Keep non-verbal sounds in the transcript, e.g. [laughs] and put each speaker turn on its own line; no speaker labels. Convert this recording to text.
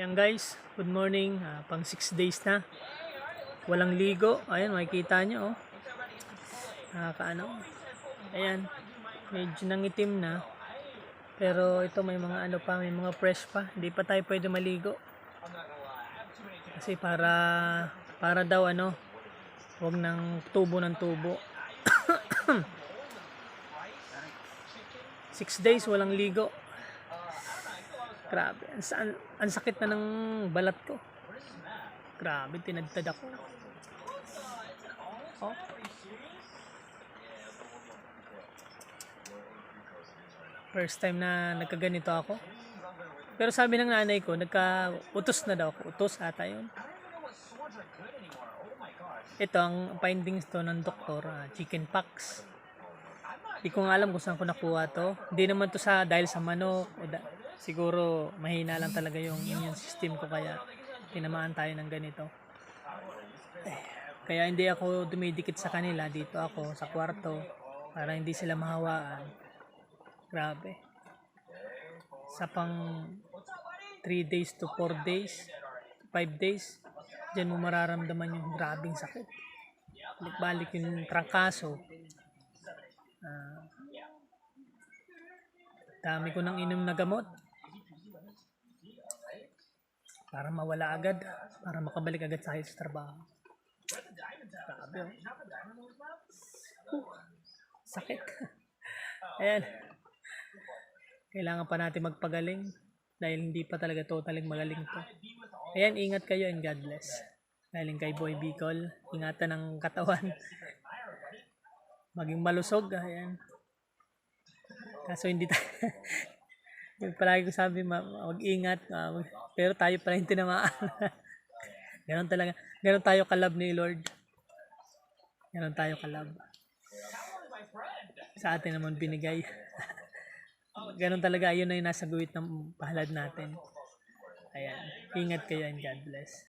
Ayan guys, good morning. Ah, pang 6 days na. Walang ligo. Ayan, makikita nyo oh. Nakakaano. Ayan, medyo nangitim na. Pero ito may mga ano pa, may mga fresh pa. Hindi pa tayo pwede maligo. Kasi para para daw ano, wag ng tubo ng tubo. [coughs] 6 days walang ligo. Grabe, ang, ang sakit na ng balat ko. Grabe, tinadtad ako. Oh. First time na nagkaganito ako. Pero sabi ng nanay ko, nagka-utos na daw ako. Utos ata yun. Ito ang findings to ng doktor, ah, chicken pox. Hindi ko nga alam kung saan ko nakuha to. Hindi naman to sa dahil sa manok. O da- siguro mahina lang talaga yung immune system ko kaya tinamaan tayo ng ganito. Kaya hindi ako dumidikit sa kanila. Dito ako sa kwarto para hindi sila mahawaan. Grabe. Sa pang 3 days to 4 days, 5 days, dyan mo mararamdaman yung grabing sakit. Balik-balik yung trangkaso. Ah, dami ko nang inom na gamot. Para mawala agad. Para makabalik agad sa sa trabaho. Grabe oh. Huh, sakit. [laughs] Ayan. Kailangan pa natin magpagaling dahil hindi pa talaga totaling magaling to. Ayan, ingat kayo and God bless. Galing kay Boy Bicol, ingatan ng katawan. Maging malusog, ayan. Kaso hindi tayo, [laughs] yung palagi ko sabi, ma- mag-ingat, mag- pero tayo pala yung tinamaan. [laughs] ganon talaga, ganon tayo kalab ni Lord. Ganon tayo kalab. Sa atin naman binigay. [laughs] ganon talaga, ayun na yung nasa guwit ng palad natin. Ayan, ingat kayo and God bless.